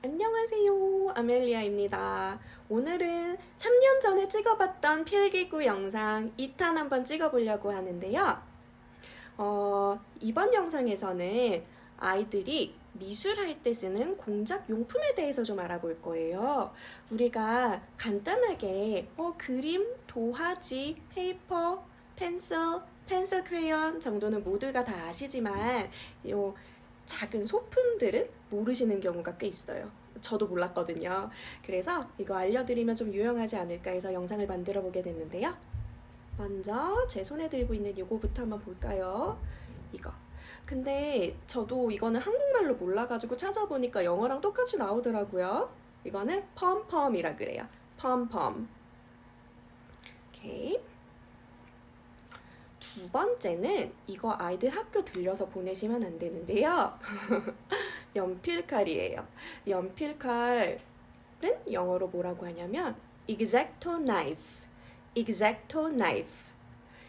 안녕하세요. 아멜리아입니다. 오늘은 3년 전에 찍어봤던 필기구 영상 2탄 한번 찍어보려고 하는데요. 어, 이번 영상에서는 아이들이 미술할 때 쓰는 공작 용품에 대해서 좀 알아볼 거예요. 우리가 간단하게 어, 그림, 도화지, 페이퍼, 펜슬, 펜슬 크레yon 정도는 모두가 다 아시지만 요 작은 소품들은 모르시는 경우가 꽤 있어요. 저도 몰랐거든요. 그래서 이거 알려드리면 좀 유용하지 않을까 해서 영상을 만들어 보게 됐는데요. 먼저 제 손에 들고 있는 이거부터 한번 볼까요? 이거. 근데 저도 이거는 한국말로 몰라가지고 찾아보니까 영어랑 똑같이 나오더라고요. 이거는 펌펌이라 그래요. 펌펌. 오케이. 두 번째는 이거 아이들 학교 들려서 보내시면 안 되는데요. 연필칼이에요. 연필칼은 영어로 뭐라고 하냐면 exacto knife. exacto knife.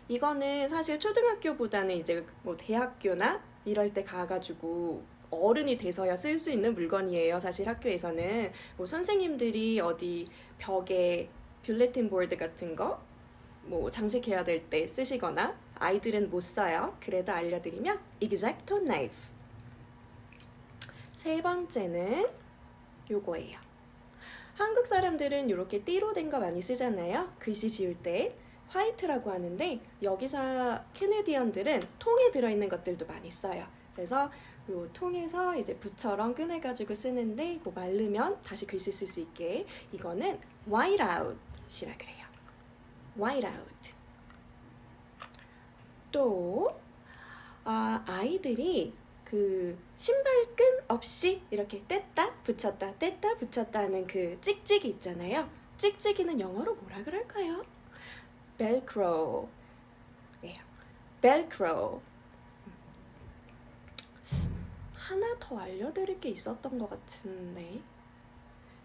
이거는 사실 초등학교보다는 이제 뭐 대학교나 이럴 때 가가지고 어른이 돼서야 쓸 수 있는 물건이에요. 사실 학교에서는 뭐 선생님들이 어디 벽에 뷰레틴 보드 같은 거 뭐 장식해야 될 때 쓰시거나 아이들은 못 써요. 그래도 알려드리면 exacto knife. 세 번째는 요거예요. 한국 사람들은 이렇게 띠로 된 거 많이 쓰잖아요. 글씨 지울 때. 화이트라고 하는데 여기서 캐네디언들은 통에 들어있는 것들도 많이 써요. 그래서 요 통에서 이제 붓처럼 꺼내가지고 쓰는데 이거 마르면 다시 글씨 쓸 수 있게 이거는 white out이라 그래요. White out. 또 아, 아이들이 그 신발끈 없이 이렇게 뗐다 붙였다 뗐다 붙였다 하는 그 찍찍이 있잖아요. 찍찍이는 영어로 뭐라 그럴까요? velcro. 예요. velcro. 하나 더 알려드릴 게 있었던 것 같은데.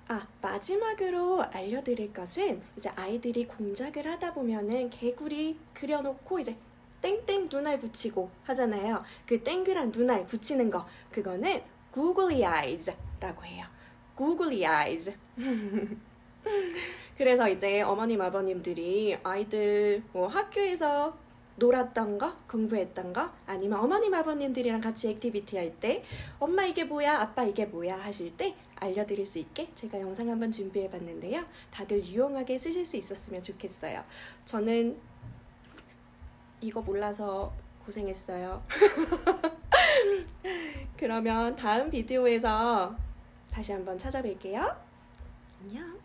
아, 마지막으로 알려드릴 것은 이제 아이들이 공작을 하다 보면은 개구리 그려놓고 이제 땡땡 눈알 붙이고 하잖아요. 그 땡그란 눈알 붙이는 거. 그거는 googly eyes라고 해요. googly eyes. 그래서 이제 어머님 아버님들이 아이들 뭐 학교에서 놀았던 거, 공부했던 거, 아니면 어머님 아버님들이랑 같이 액티비티 할 때 엄마 이게 뭐야, 아빠 이게 뭐야 하실 때 알려드릴 수 있게 제가 영상 한번 준비해 봤는데요. 다들 유용하게 쓰실 수 있었으면 좋겠어요. 저는 이거 몰라서 고생했어요. 그러면 다음 비디오에서 다시 한번 찾아뵐게요. 안녕.